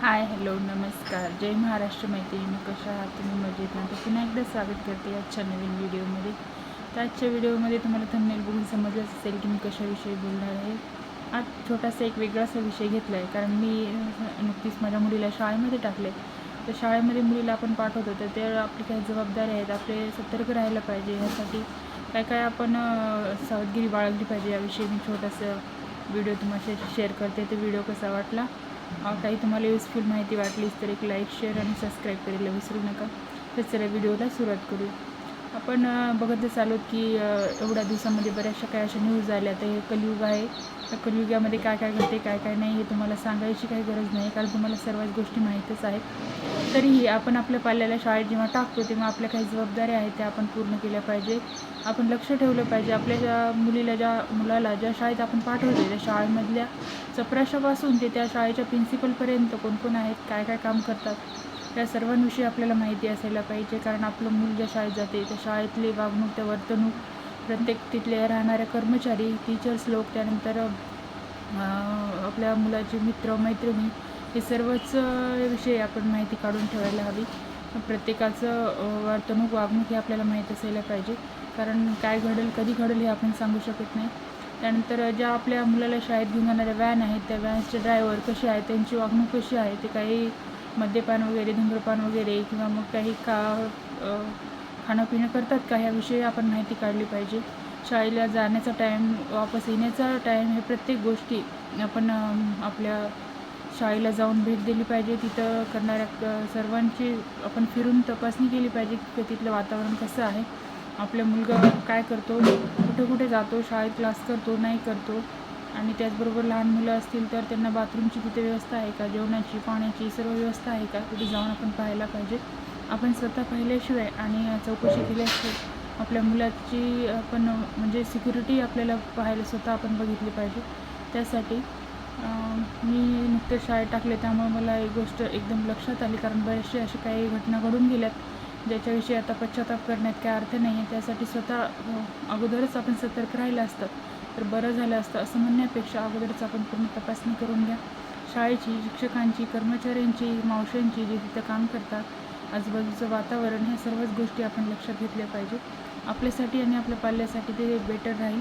Hi hello नमस्कार. जय महाराष्ट्र मैत्रिणी कशा आहात? तुम्ही मजेत ना? तर पुन्हा एकदा स्वागत करते आजच्या नवीन व्हिडिओमध्ये. तर आजच्या व्हिडिओमध्ये तुम्हाला थंबनेल बघून समजलंच असेल की मी कशाविषयी बोलणार आहे. आज छोटासा एक वेगळासा विषय घेतला आहे कारण मी नुकतीच माझ्या मुलीला शाळेमध्ये टाकले तर शाळेमध्ये मुलीला आपण पाठवतो तर ते आपली काही जबाबदारी आहेत. आपले सतर्क राहायला पाहिजे. ह्यासाठी काय काय आपण सावधगिरी बाळगली पाहिजे याविषयी मी छोटासा व्हिडिओ तुम्हाला शेअर करते. तर व्हिडिओ कसा वाटला? काही तुम्हाला युजफुल माहिती वाटलीच तर एक लाईक शेअर आणि सबस्क्राईब करायला विसरू नका. तर चला व्हिडिओला सुरुवात करू. आपण बघतच आलो की एवढ्या दिवसामध्ये बऱ्याचशा काय अशा न्यूज आल्या. तर हे कलियुग आहे. त्या कलियुगामध्ये काय काय घडते काय काय नाही हे तुम्हाला सांगायची काही गरज नाही कारण तुम्हाला सर्वच गोष्टी माहीतच आहेत. तरीही आपण आपल्या पाल्याला शाळेत जेव्हा टाकतो तेव्हा आपल्या काही जबाबदाऱ्या आहेत त्या आपण पूर्ण केल्या पाहिजे. आपण लक्ष ठेवलं पाहिजे. आपल्या ज्या मुलीला ज्या मुलाला ज्या शाळेत आपण पाठवतो त्या शाळेमधल्या चपराशापासून ते त्या शाळेच्या प्रिन्सिपलपर्यंत कोण कोण आहेत काय काय काम करतात या सर्वांविषयी आपल्याला माहिती असायला पाहिजे. कारण आपलं मूल ज्या शाळेत जाते त्या शाळेतली वागणूक त्या वर्तणूक प्रत्येक तिथले राहणारे कर्मचारी टीचर्स लोक त्यानंतर आपल्या मुलाचे मित्र मैत्रिणी हे सर्वच विषयी आपण माहिती काढून ठेवायला हवी. प्रत्येकाचं वर्तणूक वागणूक हे आपल्याला माहीत असायला पाहिजे. कारण काय घडेल कधी घडेल हे आपण सांगू शकत नाही. त्यानंतर ज्या आपल्या मुलाला शाळेत घेऊन जाणाऱ्या व्हॅन आहेत त्या व्हॅन्सचे ड्रायव्हर कसे आहेत त्यांची वागणूक कशी आहे ते काही मद्यपान वगैरे धूम्रपान वगैरे किंवा मग काही का खाणं पिणं करतात का ह्याविषयी आपण माहिती काढली पाहिजे. शाळेला जाण्याचा टाईम वापस येण्याचा टाईम हे प्रत्येक गोष्टी आपण आपल्या शाळेला जाऊन भेट दिली पाहिजे. तिथं करणाऱ्या सर्वांची आपण फिरून तपासणी केली पाहिजे की तिथलं वातावरण कसं आहे. आपला मुलगा काय करतो कुठे कुठे जातो शाळेत क्लास करतो नाही करतो. आणि त्याचबरोबर लहान मुलं असतील तर त्यांना बाथरूमची तिथे व्यवस्था आहे का? जेवणाची पाण्याची सर्व व्यवस्था आहे का? तिथे जाऊन आपण पाहायला पाहिजे. आपण स्वतः पाहिल्याशिवाय आणि चौकशी केल्याशिवाय आपल्या मुलाची आपण म्हणजे सिक्युरिटी आपल्याला पाहायला स्वतः आपण बघितली पाहिजे. त्यासाठी मी नुकतेच शाळेत टाकले त्यामुळे मला एक गोष्ट एकदम लक्षात आली. कारण बरेचसे असे काही घटना घडून गेल्यात ज्याच्याविषयी आता पश्चाताप करण्यात काय अर्थ नाही आहे त्यासाठी स्वतः अगोदरच आपण सतर्क राहिलं असतं. तर बरं झालं असतं असं म्हणण्यापेक्षा अगोदरच आपण पूर्ण तपासणी करून घ्या. शाळेची शिक्षकांची कर्मचाऱ्यांची मावशांची जे तिथं काम करतात आजूबाजूचं वातावरण ह्या सर्वच गोष्टी आपण लक्षात घेतल्या पाहिजेत. आपल्यासाठी आणि आपल्या पाल्यासाठी ते बेटर राहील.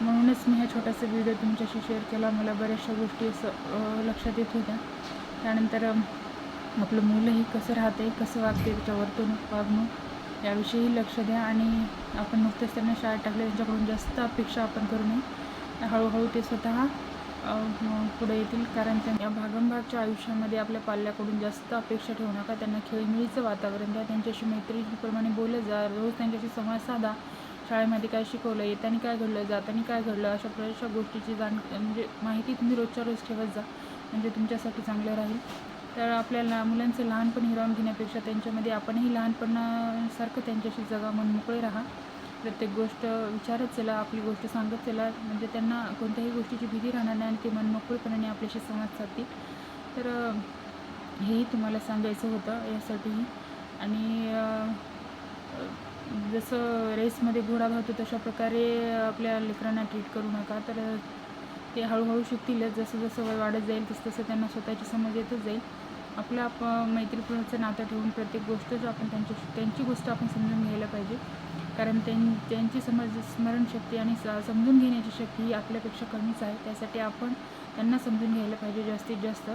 म्हणूनच मी हा छोटासा व्हिडिओ तुमच्याशी शेअर केला. मला बऱ्याचशा गोष्टी असं लक्षात येत होत्या. त्यानंतर आपलं मुलंही कसं राहते कसं वागते त्याच्या वर्तणूक वागणूक याविषयीही लक्ष द्या आणि आपण नुकतेच त्यांना शाळेत टाकले. त्यांच्याकडून जास्त अपेक्षा आपण करू नये. हळूहळू ते स्वतः पुढे येतील. कारण त्यांच्या या भागमभागच्या आयुष्यामध्ये आपल्या पाल्याकडून जास्त अपेक्षा ठेवू नका. त्यांना खेळमेळीचं वातावरण द्या. त्यांच्याशी मैत्रिणीप्रमाणे बोलत जा. रोज त्यांच्याशी संवाद साधा. शाळेमध्ये काय शिकवलं येताना काय घडलं जाताना काय घडलं अशा बऱ्याचशा गोष्टीची जाण म्हणजे माहिती तुम्ही रोजच्या रोज ठेवत जा. म्हणजे तुमच्यासाठी चांगलं राहील. तर आपल्याला मुलांचं लहानपण हिरावून घेण्यापेक्षा त्यांच्यामध्ये आपणही लहानपणासारखं त्यांच्याशी जगा मन मोकळे राहा. प्रत्येक गोष्ट विचारत चला आपली गोष्ट सांगत चला. म्हणजे त्यांना कोणत्याही गोष्टीची भीती राहणार नाही आणि ते मन मोकळेपणाने आपल्याशी संवाद साधतील. तर हेही तुम्हाला सांगायचं होतं यासाठीही. आणि जसं रेसमध्ये घोडा धावतो तशा प्रकारे आपल्या लेकरांना ट्रीट करू नका. तर ते हळूहळू शिकतीलच जसं जसं वय वाढत जाईल तसं तसं त्यांना स्वतःची समज येतच जाईल. आपलं आप मैत्रीपूर्णचं नातं ठेवून प्रत्येक गोष्ट जो आपण त्यांच्या त्यांची गोष्ट आपण समजून घ्यायला पाहिजे. कारण त्यां त्यांची समज स्मरणशक्ती आणि समजून घेण्याची शक्ती ही आपल्यापेक्षा कमीच आहे. त्यासाठी आपण त्यांना समजून घ्यायला पाहिजे जास्तीत जास्त.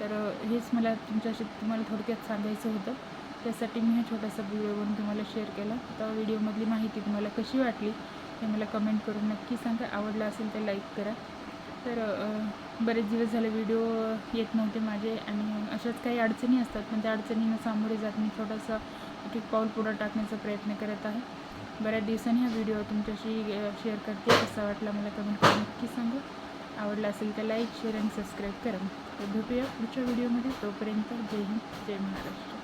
तर हेच मला तुमच्याशी तुम्हाला थोडक्यात सांगायचं होतं. त्यासाठी मी हा छोटासा व्हिडिओ बनवून तुम्हाला शेअर केला. तर व्हिडिओमधली माहिती तुम्हाला कशी वाटली हे मला कमेंट करून नक्की सांगा. आवडलं असेल तर लाईक करा. तर बरेच दिवस झाले व्हिडिओ येत नव्हते माझे आणि अशाच काही अडचणी असतात पण त्या अडचणींना सामोरे जात मी थोडंसं एक पाऊल पुढं टाकण्याचा प्रयत्न करत आहे. बऱ्याच दिवसांनी हा व्हिडिओ तुमच्याशी शेअर करते. कसा वाटला मला कमेंट करून नक्की सांगा. आवडला असेल तर लाईक शेअर आणि सबस्क्राईब करा. तर भेटूया पुढच्या व्हिडिओमध्ये तोपर्यंत जय हिंद जय महाराष्ट्र.